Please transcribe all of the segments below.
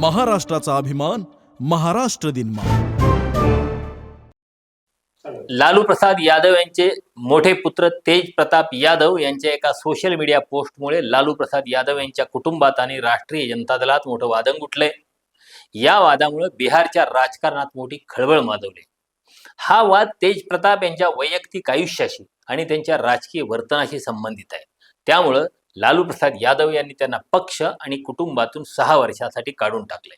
महाराष्ट्राचा अभिमान महाराष्ट्र दिन लालू प्रसाद यादव यांचे मोठे पुत्र तेज प्रताप यादव यांच्या एका सोशल मीडिया पोस्टमुळे लालू प्रसाद यादव यांच्या कुटुंबात आणि राष्ट्रीय जनता दलात मोठं वादंग उठलंय या वादामुळे बिहारच्या राजकारणात मोठी खळबळ माजवली. हा वाद तेज प्रताप यांच्या वैयक्तिक आयुष्याशी आणि त्यांच्या राजकीय वर्तनाशी संबंधित आहे. त्यामुळं लालू प्रसाद यादव यांनी त्यांना पक्ष आणि कुटुंबातून सहा वर्षासाठी काढून टाकले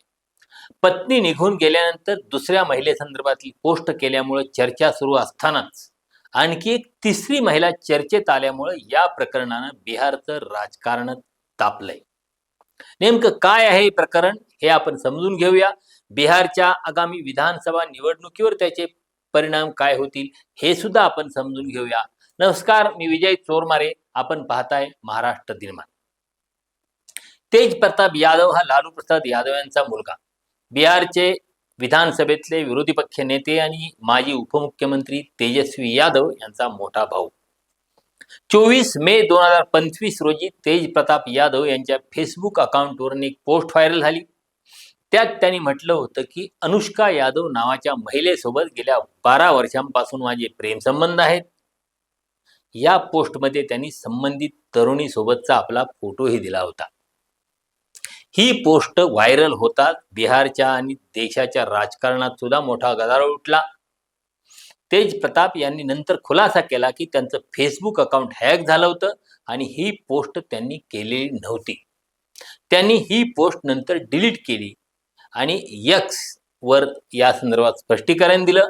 पत्नी निघून गेल्यानंतर दुसऱ्या महिलेसंदर्भातली पोस्ट केल्यामुळे चर्चा सुरू असतानाच आणखी एक तिसरी महिला चर्चेत आल्यामुळे या प्रकरणानं बिहारचं राजकारण तापलंय. नेमकं काय आहे हे प्रकरण हे आपण समजून घेऊया. बिहारच्या आगामी विधानसभा निवडणुकीवर त्याचे परिणाम काय होतील हे सुद्धा आपण समजून घेऊया. नमस्कार मी विजय चोरमारे. आपण पाहताय महाराष्ट्र दिनमान. तेज प्रताप यादव हा लालू प्रसाद यादव यांचा मुलगा. बिहारचे विधानसभेतले विरोधी पक्ष नेते आणि माजी उपमुख्यमंत्री तेजस्वी यादव यांचा मोठा भाऊ. चोवीस मे दोन हजार पंचवीस रोजी तेज प्रताप यादव यांच्या फेसबुक अकाउंटवरून एक पोस्ट व्हायरल झाली. त्यात त्यांनी म्हटलं होतं की अनुष्का यादव नावाच्या महिलेसोबत गेल्या बारा वर्षांपासून माझे प्रेमसंबंध आहेत. या पोस्टमध्ये त्यांनी संबंधित तरुणीसोबतचा आपला फोटोही दिला होता. ही पोस्ट व्हायरल होतात बिहारच्या आणि देशाच्या राजकारणात सुद्धा मोठा गदारोळ उठला. तेज प्रताप यांनी नंतर खुलासा केला की त्यांचं फेसबुक अकाउंट हॅक झालं होतं आणि ही पोस्ट त्यांनी केलेली नव्हती. त्यांनी ही पोस्ट नंतर डिलीट केली आणि यक्स वर या संदर्भात स्पष्टीकरण दिलं.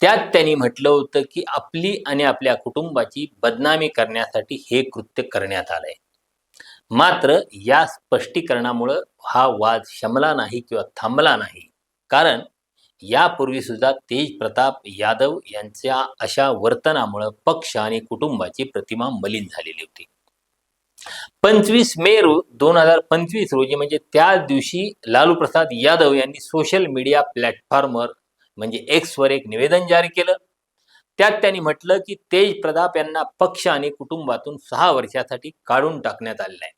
त्यात त्यांनी म्हटलं होतं की आपली आणि आपल्या कुटुंबाची बदनामी करण्यासाठी हे कृत्य करण्यात आलंय. मात्र या स्पष्टीकरणामुळं हा वाद शमला नाही किंवा थांबला नाही. कारण यापूर्वी सुद्धा तेज प्रताप यादव यांच्या अशा वर्तनामुळं पक्ष आणि कुटुंबाची प्रतिमा मलिन झालेली होती. पंचवीस मे रो दोन हजार पंचवीस रोजी म्हणजे त्याच दिवशी लालू प्रसाद यादव यांनी सोशल मीडिया प्लॅटफॉर्मवर म्हणजे एक्सवर एक निवेदन जारी केलं. त्यात त्यांनी म्हटलं की तेज प्रताप यांना पक्ष आणि कुटुंबातून सहा वर्षासाठी काढून टाकण्यात आलेलं आहे.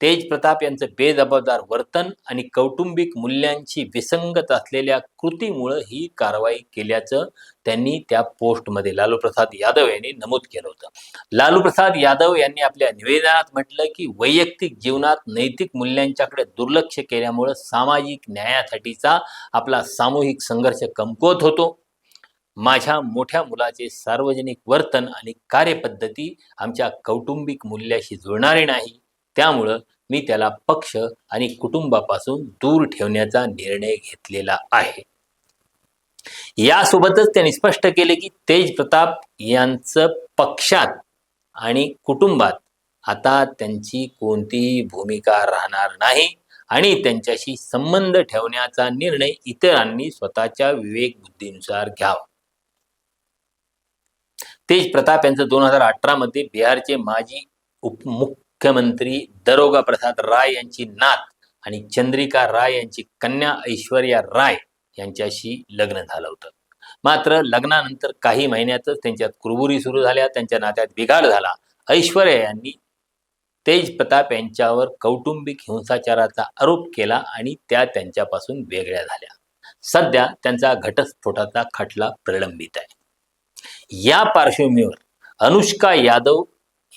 तेज प्रताप यांचं बेजबाबदार वर्तन आणि कौटुंबिक मूल्यांची विसंगत असलेल्या कृतीमुळं ही कारवाई केल्याचं त्यांनी त्या पोस्टमध्ये लालू प्रसाद यादव यांनी नमूद केलं होतं. लालू प्रसाद यादव यांनी आपल्या निवेदनात म्हटलं की वैयक्तिक जीवनात नैतिक मूल्यांच्याकडे दुर्लक्ष केल्यामुळं सामाजिक न्यायासाठीचा आपला सामूहिक संघर्ष कमकुवत होतो. माझ्या मोठ्या मुलाचे सार्वजनिक वर्तन आणि कार्यपद्धती आमच्या कौटुंबिक मूल्याशी जुळणारे नाही. त्यामुळं मी त्याला पक्ष आणि कुटुंबापासून दूर ठेवण्याचा निर्णय घेतलेला आहे. यासोबतच त्यांनी स्पष्ट केले की तेज प्रताप यांचं पक्षात आणि कुटुंबात आता त्यांची कोणतीही भूमिका राहणार नाही आणि त्यांच्याशी संबंध ठेवण्याचा निर्णय इतरांनी स्वतःच्या विवेक बुद्धीनुसार घ्यावा. तेज प्रताप यांचं दोन हजार अठरा मध्ये बिहारचे माजी मुख्यमंत्री दरोगा प्रसाद राय यांची नात आणि चंद्रिका राय यांची कन्या ऐश्वर्या राय यांच्याशी लग्न झालं होतं. मात्र लग्नानंतर काही महिन्यातच त्यांच्यात कुरबुरी सुरू झाल्या त्यांच्या नात्यात बिघाड झाला. ऐश्वर्या यांनी तेज प्रताप यांच्यावर कौटुंबिक हिंसाचाराचा आरोप केला आणि त्या त्यांच्यापासून वेगळ्या झाल्या. सध्या त्यांचा घटस्फोटाचा खटला प्रलंबित आहे. या पार्श्वभूमीवर अनुष्का यादव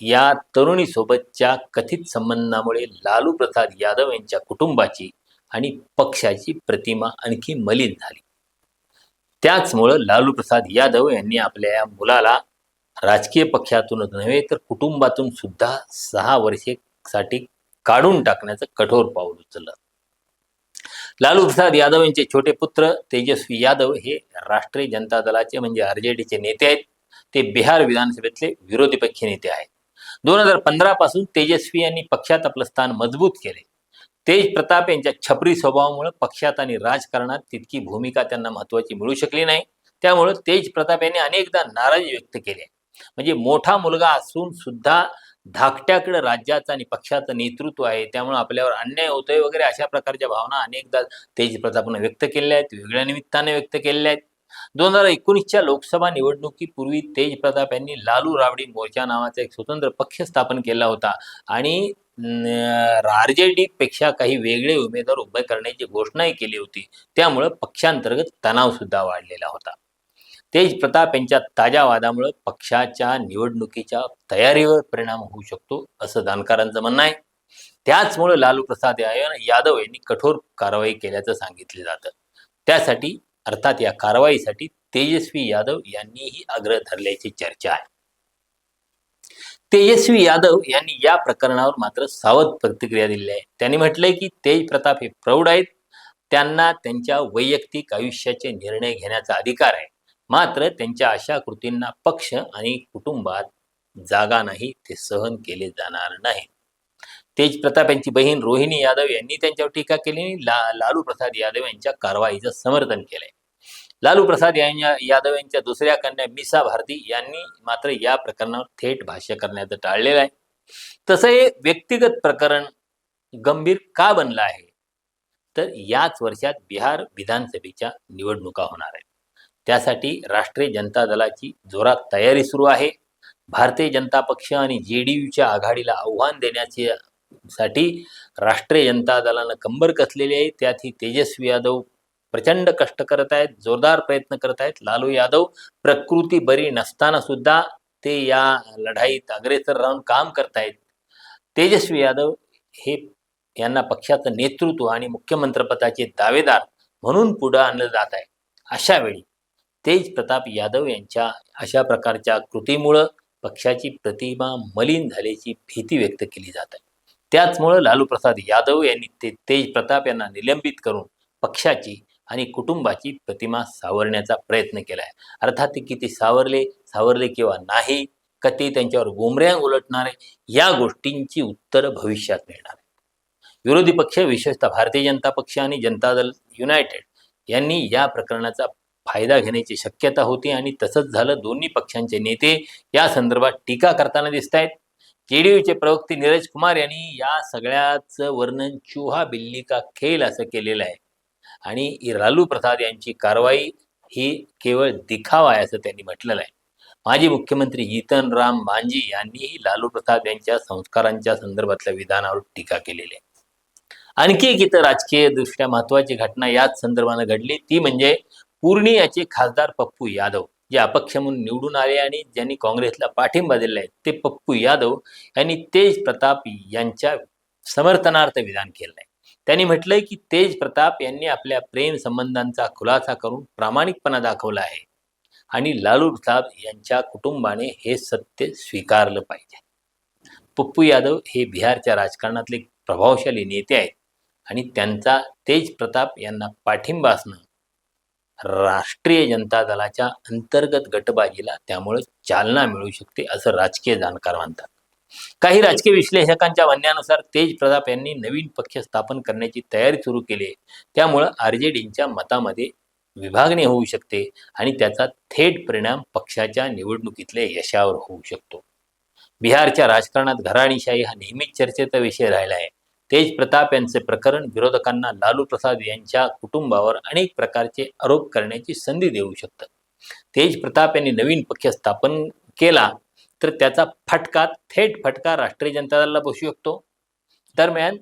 या तरुणीसोबतच्या कथित संबंधामुळे लालू प्रसाद यादव यांच्या कुटुंबाची आणि पक्षाची प्रतिमा आणखी मलिन झाली. त्याचमुळं लालू प्रसाद यादव यांनी आपल्या या मुलाला राजकीय पक्षातूनच नव्हे तर कुटुंबातून सुद्धा सहा वर्षेसाठी काढून टाकण्याचं कठोर पाऊल उचललं. लालू प्रसाद यादव यांचे छोटे पुत्र तेजस्वी यादव हे राष्ट्रीय जनता दलाचे म्हणजे आरजेडीचे नेते आहेत. ते बिहार विधानसभेतले विरोधी पक्ष नेते आहेत. दोन हजार पंधरा पासून तेजस्वी यांनी पक्षात आपलं स्थान मजबूत केले. तेज प्रताप यांच्या छपरी स्वभावामुळे पक्षात आणि राजकारणात तितकी भूमिका त्यांना महत्वाची मिळू शकली नाही. त्यामुळे तेज प्रताप यांनी अनेकदा नाराजी व्यक्त केली. म्हणजे मोठा मुलगा असून सुद्धा धाकट्याकडे राज्याचं आणि पक्षाचं नेतृत्व आहे. त्यामुळे आपल्यावर अन्याय होतोय वगैरे अशा प्रकारच्या भावना अनेकदा तेज प्रतापनं व्यक्त केल्या आहेत. वेगळ्या निमित्ताने व्यक्त केलेल्या आहेत. दोन हजार एकोणीसच्या लोकसभा निवडणुकीपूर्वी तेज प्रताप यांनी लालू रावडी मोर्चा नावाचा एक स्वतंत्र पक्ष स्थापन केला होता. आणि आर जे डी पेक्षा काही वेगळे उमेदवार उभे करण्याची घोषणाही केली होती. त्यामुळं पक्षांतर्गत तणाव सुद्धा वाढलेला होता. तेज प्रताप यांच्या ताज्या वादामुळे पक्षाच्या निवडणुकीच्या तयारीवर परिणाम होऊ शकतो असं जाणकारांचं म्हणणं आहे. त्याचमुळे लालू प्रसाद यादव यांनी कठोर कारवाई केल्याचं सांगितलं जातं. त्यासाठी अर्थात या कारवाईसाठी तेजस्वी यादव यांनीही आग्रह धरल्याची चर्चा आहे. तेजस्वी यादव यांनी या प्रकरणावर मात्र सावध प्रतिक्रिया दिली आहे. त्यांनी म्हटलंय की तेज प्रताप हे प्रौढ आहेत. त्यांना त्यांच्या वैयक्तिक आयुष्याचे निर्णय घेण्याचा अधिकार आहे. मात्र त्यांच्या अशा कृतींना पक्ष आणि कुटुंबात जागा नाही ते सहन केले जाणार नाही. तेज प्रताप यांची बहीण रोहिणी यादव यांनी त्यांच्यावर टीका केली आणि ला लालू प्रसाद यादव यांच्या कारवाईचं समर्थन केलंय. लालू प्रसाद यांच्या यादव यांच्या दुसऱ्या कन्या मिसा भारती यांनी मात्र या प्रकरणावर थेट भाष्य करण्याचं टाळलेलं आहे. तसं हे व्यक्तिगत प्रकरण गंभीर का बनलं आहे? तर याच वर्षात बिहार विधानसभेच्या निवडणुका होणार आहेत. त्यासाठी राष्ट्रीय जनता दलाची जोरात तयारी सुरू आहे. भारतीय जनता पक्ष आणि जे डी यूच्या आघाडीला आव्हान देण्याचे साठी राष्ट्रीय जनता दलानं कंबर कसलेली आहे. त्यात ही तेजस्वी यादव प्रचंड कष्ट करत आहेत जोरदार प्रयत्न करत आहेत. लालू यादव प्रकृती बरी नसताना सुद्धा ते या लढाईत अग्रेसर राहून काम करतायत तेजस्वी यादव हे यांना पक्षाचं नेतृत्व आणि मुख्यमंत्रीपदाचे दावेदार म्हणून पुढं आणलं जात आहे. अशा वेळी तेज प्रताप यादव यांच्या अशा प्रकारच्या कृतीमुळं पक्षाची प्रतिमा मलिन झाल्याची भीती व्यक्त केली जात आहे. त्याचमुळं लालू प्रसाद यादव यांनी ते तेज प्रताप यांना निलंबित करून पक्षाची आणि कुटुंबाची प्रतिमा सावरण्याचा प्रयत्न केला आहे अर्थात ते किती सावरले सावरले किंवा नाही का ते त्यांच्यावर गोमऱ्या उलटणार आहे या गोष्टींची उत्तरं भविष्यात मिळणार विरोधी पक्ष विशेषतः भारतीय जनता पक्ष आणि जनता दल युनायटेड यांनी या प्रकरणाचा फायदा घेण्याची शक्यता होती आणि तसंच झालं. दोन्ही पक्षांचे नेते या संदर्भात टीका करताना दिसत आहेत जेडीयूचे प्रवक्ते नीरज कुमार यांनी या सगळ्याचं वर्णन चुहा बिल्ली का खेल असं केलेलं आहे. आणि लालू प्रसाद यांची कारवाई ही केवळ दिखावा आहे असं त्यांनी म्हटलेलं आहे. माजी मुख्यमंत्री जीतन राम मांझी यांनीही लालू प्रसाद यांच्या संस्कारांच्या संदर्भातल्या विधानावर टीका केलेली आहे. आणखी एक इतर राजकीय दृष्ट्या महत्वाची घटना याच संदर्भानं घडली. ती म्हणजे पूर्णियाचे खासदार पप्पू यादव. जे अपक्ष म्हणून निवडून आले आणि ज्यांनी काँग्रेसला पाठिंबा दिला आहे ते पप्पू यादव यांनी तेज प्रताप यांच्या समर्थनार्थ विधान केलं आहे. त्यांनी म्हटलंय की तेज प्रताप यांनी आपल्या प्रेम संबंधांचा खुलासा करून प्रामाणिकपणा दाखवला आहे. आणि लालू प्रताप यांच्या कुटुंबाने हे सत्य स्वीकारलं पाहिजे. पप्पू यादव हे बिहारच्या राजकारणातले प्रभावशाली नेते आहेत आणि त्यांचा तेज प्रताप यांना पाठिंबा असणं राष्ट्रीय जनता दलाच्या अंतर्गत गटबाजीला त्यामुळे चालना मिळू शकते असं राजकीय जाणकार मानतात काही राजकीय विश्लेषकांच्या म्हणण्यानुसार तेज प्रताप यांनी नवीन पक्ष स्थापन करण्याची तयारी सुरू केली आहे. त्यामुळं आर जे डीच्या मतामध्ये विभागणी होऊ शकते आणि त्याचा थेट परिणाम पक्षाच्या निवडणुकीतल्या यशावर होऊ शकतो. बिहारच्या राजकारणात घराणीशाही हा नेहमीच चर्चेचा विषय राहिला आहे. तेज प्रताप यांचे प्रकरण विरोधकांना लालू प्रसाद यांच्या कुटुंबावर अनेक प्रकारचे आरोप करण्याची संधी देऊ शकतं. तेज प्रताप यांनी नवीन पक्ष स्थापन केला तर त्याचा फटका थेट फटका राष्ट्रीय जनता दलाला बसू शकतो. दरम्यान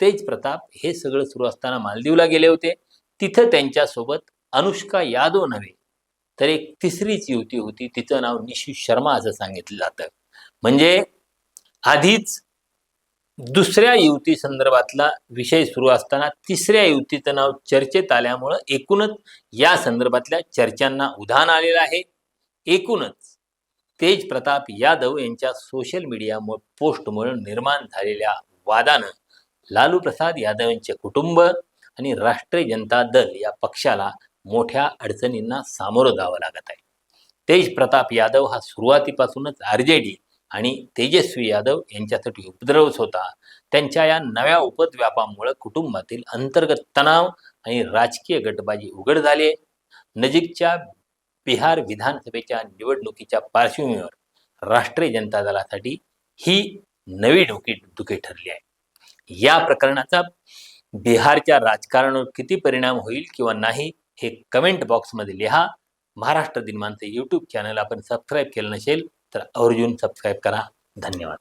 तेज प्रताप हे सगळं सुरू असताना मालदीवला गेले होते. तिथं त्यांच्यासोबत अनुष्का यादव नव्हे तर एक तिसरीच युवती होती. तिचं नाव निशू शर्मा असं सांगितलं जातं. म्हणजे आधीच दुसऱ्या युवती संदर्भातला विषय सुरू असताना तिसऱ्या युवतीचं नाव चर्चेत आल्यामुळं एकूणच या संदर्भातल्या चर्चांना उधाण आलेलं आहे. एकूणच तेज प्रताप यादव यांच्या सोशल मीडिया पोस्टमुळे निर्माण झालेल्या वादानं लालू प्रसाद यादव यांचे कुटुंब आणि राष्ट्रीय जनता दल या पक्षाला मोठ्या अडचणींना सामोरं जावं लागत आहे. तेज प्रताप यादव हा सुरुवातीपासूनच आर जे डी आणि तेजस्वी यादव यांच्यासाठी उपद्रवच होता. त्यांच्या या नव्या उपद्व्यापामुळे कुटुंबातील अंतर्गत तणाव आणि राजकीय गटबाजी उघड झाली आहे. नजीकच्या बिहार विधानसभेच्या निवडणुकीच्या पार्श्वभूमीवर राष्ट्रीय जनता दलासाठी ही नवी डोकी दुखी ठरली आहे. या प्रकरणाचा बिहारच्या राजकारणावर किती परिणाम होईल किंवा नाही हे कमेंट बॉक्समध्ये लिहा. महाराष्ट्र दिनमानचे यूट्यूब चॅनल आपण सबस्क्राईब केलं नसेल तर आवर्जून सबस्क्राईब करा. धन्यवाद.